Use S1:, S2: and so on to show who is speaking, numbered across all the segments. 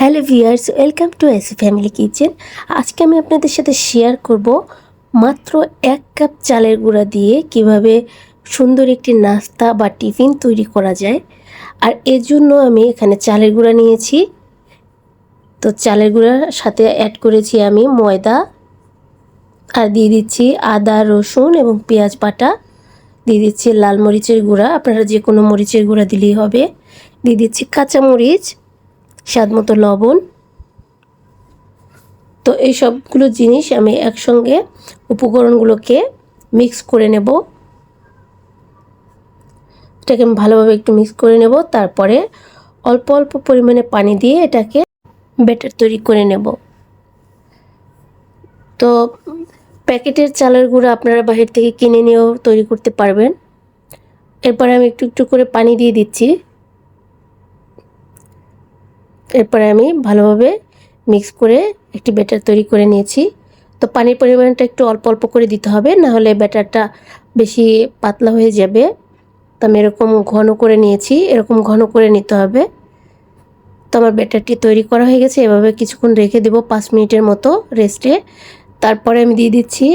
S1: Hello viewers, welcome to AC family kitchen. আজকে আমি আপনাদের সাথে শেয়ার করব মাত্র এক কাপ চালের গুঁড়া দিয়ে কীভাবে সুন্দর একটি নাস্তা বা টিফিন তৈরি করা যায়। আর এর জন্য আমি এখানে চালের গুঁড়া নিয়েছি। তো চালের গুঁড়ার সাথে অ্যাড করেছি আমি ময়দা। আর দিয়ে দিচ্ছি আদা, রসুন এবং পেঁয়াজ বাটা। দিয়ে দিচ্ছি লাল মরিচের গুঁড়া, আপনারা যে কোনো মরিচের গুঁড়া দিলেই হবে। দিয়ে দিচ্ছি কাঁচা মরিচ স্বাদ মতো লবণ। তো এই সবগুলো জিনিস আমি একসঙ্গে উপকরণগুলোকে মিক্স করে নেব। এটাকে আমি ভালোভাবে একটু মিক্স করে নেব, তারপরে অল্প অল্প পরিমাণে পানি দিয়ে এটাকে ব্যাটার তৈরি করে নেব। তো প্যাকেটের চালের গুঁড়ো আপনারা বাহির থেকে কিনে নিয়েও তৈরি করতে পারবেন। এরপরে আমি একটু একটু করে পানি দিয়ে দিচ্ছি। এরপরে আমি ভালোভাবে মিক্স করে একটি ব্যাটার তৈরি করে নিয়েছি। তো পানির পরিমাণটা একটু অল্প অল্প করে দিতে হবে, না হলে ব্যাটারটা বেশি পাতলা হয়ে যাবে। তো আমি এরকম ঘন করে নিয়েছি, এরকম ঘন করে নিতে হবে। তো আমার ব্যাটারটি তৈরি করা হয়ে গেছে, এভাবে কিছুক্ষণ রেখে দেবো পাঁচ মিনিটের মতো রেস্টে তারপরে আমি দিয়ে দিচ্ছি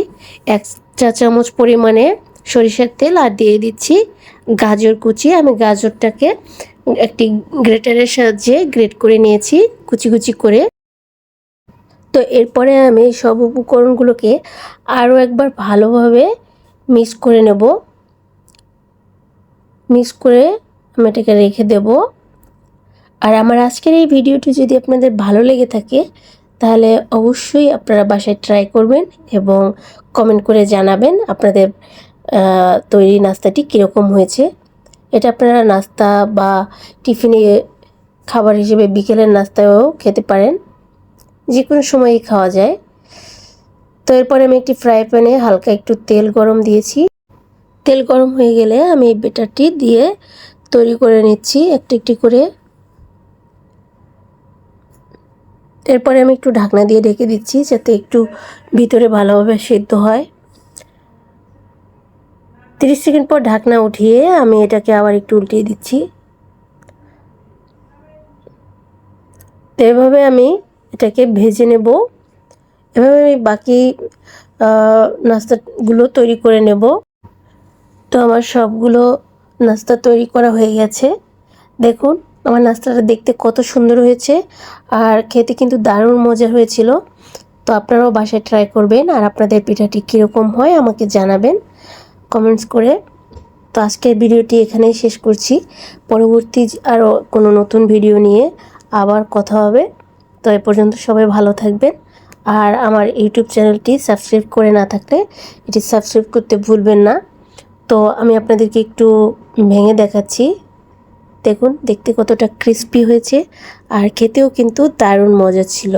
S1: এক চা চামচ পরিমাণে সরিষার তেল, আর দিয়ে দিচ্ছি গাজর কুচি। আমি গাজরটাকে একটি গ্রেটারের সাহায্যে গ্রেট করে নিয়েছি, কুচি কুচি করে। তো এরপরে আমি সব উপকরণগুলোকে আরও একবার ভালোভাবে মিক্স করে নেব। মিক্স করে আমি এটাকে রেখে দেব। আর আমার আজকের এই ভিডিওটি যদি আপনাদের ভালো লেগে থাকে, তাহলে অবশ্যই আপনারা বাসায় ট্রাই করবেন এবং কমেন্ট করে জানাবেন আপনাদের তৈরি নাস্তাটি কীরকম হয়েছে। এটা আপনারা নাস্তা বা টিফিনে খাবার হিসেবে বিকেলের নাস্তায়ও খেতে পারেন। যে কোনো সময়ই খাওয়া যায়। তো এরপরে আমি একটি ফ্রাই প্যানে হালকা একটু তেল গরম দিয়েছি। তেল গরম হয়ে গেলে আমি এই বেটারটি দিয়ে তৈরি করে নিচ্ছি একটি একটি করে। এরপরে আমি একটু ঢাকনা দিয়ে ঢেকে দিচ্ছি যাতে একটু ভিতরে ভালোভাবে সেদ্ধ হয়। তিরিশ সেকেন্ড পর ঢাকনা উঠিয়ে আমি এটাকে আবার একটু উল্টিয়ে দিচ্ছি। তো এভাবে আমি এটাকে ভেজে নেব। এভাবে আমি বাকি নাস্তাগুলো তৈরি করে নেব। তো আমার সবগুলো নাস্তা তৈরি করা হয়ে গেছে। দেখুন, আমার নাস্তাটা দেখতে কত সুন্দর হয়েছে আর খেতে কিন্তু দারুণ মজা হয়েছিল। তো আপনারাও বাসায় ট্রাই করবেন আর আপনাদের পিঠাটি কীরকম হয় আমাকে জানাবেন। কমেন্টস করে। তো আজকের ভিডিওটি এখানেই শেষ করছি। পরবর্তী আরও কোনো নতুন ভিডিও নিয়ে আবার কথা হবে। তো এ পর্যন্ত সবাই ভালো থাকবেন। আর আমার ইউটিউব চ্যানেলটি সাবস্ক্রাইব করে না থাকলে এটি সাবস্ক্রাইব করতে ভুলবেন না। তো আমি আপনাদেরকে একটু ভেঙে দেখাচ্ছি। দেখুন, দেখতে কতটা ক্রিস্পি হয়েছে। আর খেতেও কিন্তু দারুণ মজা ছিল।